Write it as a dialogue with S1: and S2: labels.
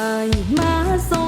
S1: ไอมาส่ง